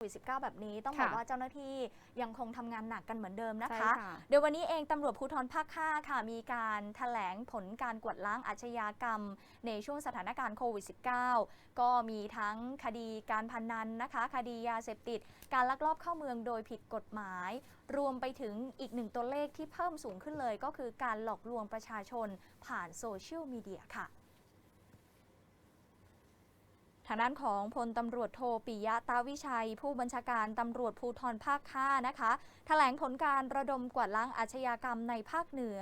โควิด -19 แบบนี้ต้องบอกค่ะว่าเจ้าหน้าที่ยังคงทำงานหนักกันเหมือนเดิมนะใช่คะค่ะเดี๋ยววันนี้เองตำรวจภูธรภาค 5 ค่ะ มีการแถลงผลการกวดล้างอาชญากรรม ในช่วงสถานการณ์โควิด -19 ก็มีทั้งคดีการพนันนะคะ คดียาเสพติด การลักลอบเข้าเมืองโดยผิดกฎหมาย รวมไปถึงอีกหนึ่งตัวเลขที่เพิ่มสูงขึ้นเลย ก็คือการหลอกลวงประชาชนผ่านโซเชียลมีเดียค่ะ ทางด้านของพลตำรวจโทปิยะตาวิชัย ผู้บัญชาการตำรวจภูธรภาค 5 นะคะแถลงผลการระดมกวาดล้างอาชญากรรมในภาคเหนือ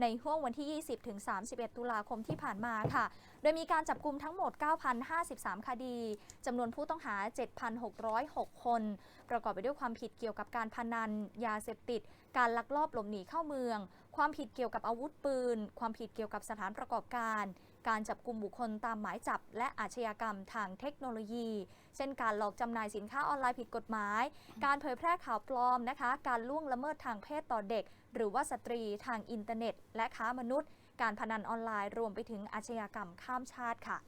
ในห่วงวันที่ 20-31 ตุลาคมที่ผ่านมาค่ะ โดยมีการจับกลุ่มทั้งหมด 9,053 คดีจำนวนผู้ต้องหา 7,606 คน ประกอบไปด้วยความผิดเกี่ยวกับการพนัน ยาเสพติด การลักลอบหลบหนีเข้าเมือง ความผิดเกี่ยวกับอาวุธปืน ความผิดเกี่ยวกับสถานประกอบการ การจับกลุ่มบุคคลตามหมายจับ และอาชญากรรมทางเทคโนโลยี เช่นการหลอกจำหน่ายสินค้าออนไลน์ผิดกฎหมาย การเผยแพร่ข่าวปลอมนะคะ การล่วงละเมิดทางเพศต่อเด็ก หรือว่าสตรีทางอินเทอร์เน็ต และค้ามนุษย์ การพนันออนไลน์รวมไปถึงอาชญากรรมข้ามชาติค่ะ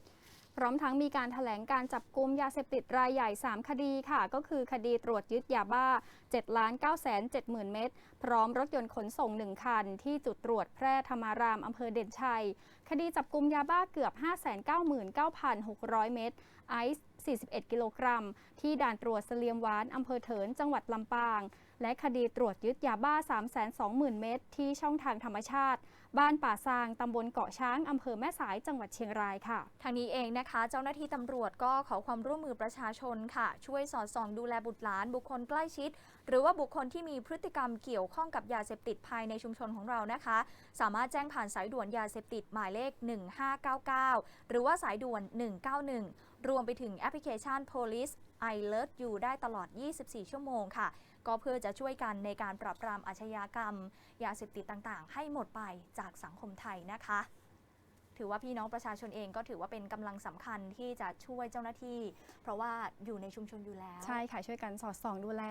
พร้อมทั้งมีการถแถลงการจับกลุ่มยาเสพติดรายใหญ่ 3 คดีค่ะ ก็คือคดีตรวจยึดยาบ้า7ล้าน9 7 0 0 0 เม็ดพร้อมรถยนต์ขนส่ง 1 คัน ที่จุดตรวจแพร่ธรรมารามอำเภอเด่นชัย คดีจับกลุ่มยาบ้าเกือบ 599,600 เม็ดไอซ์ 41 กิโลกรัม ที่ด่านตรวจเสลียมหวานอำเภอเถินจังหวัดลำปาง และคดีตรวจยึดยาบ้า 320,000 เม็ดที่ช่องทางธรรมชาติ บ้านป่าซางตำบลเกาะช้างอำเภอแม่สายจังหวัดเชียงรายค่ะ ทางนี้เองนะคะ เจ้าหน้าที่ตำรวจก็ขอความร่วมมือประชาชนค่ะ ช่วยสอดส่องดูแลบุตรหลานบุคคลใกล้ชิด หรือว่าบุคคลที่มีพฤติกรรมเกี่ยวข้องกับยาเสพติดภายในชุมชนของเรานะคะ สามารถแจ้งผ่านสายด่วนยาเสพติดหมายเลข 1599 หรือว่าสายด่วน 191 รวมไปถึงแอปพลิเคชัน Police I Alert You ได้ตลอด 24 ชั่วโมงค่ะ ก็เพื่อจะช่วยกันในการปราบปรามอาชญากรรม ยาเสพติดต่างๆ ให้หมดไปจากสังคมไทยนะคะ ถือว่าพี่น้องประชาชนเองก็ถือว่าเป็นกำลังสำคัญที่จะช่วยเจ้าหน้าที่ เพราะว่าอยู่ในชุมชนอยู่แล้ว ใช่ค่ะ ช่วยกันสอดส่องดูแล